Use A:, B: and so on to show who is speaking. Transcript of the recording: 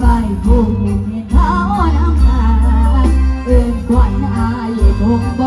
A: ไปหูเมีนเขาน้ำเอิ้นก่อนอายผ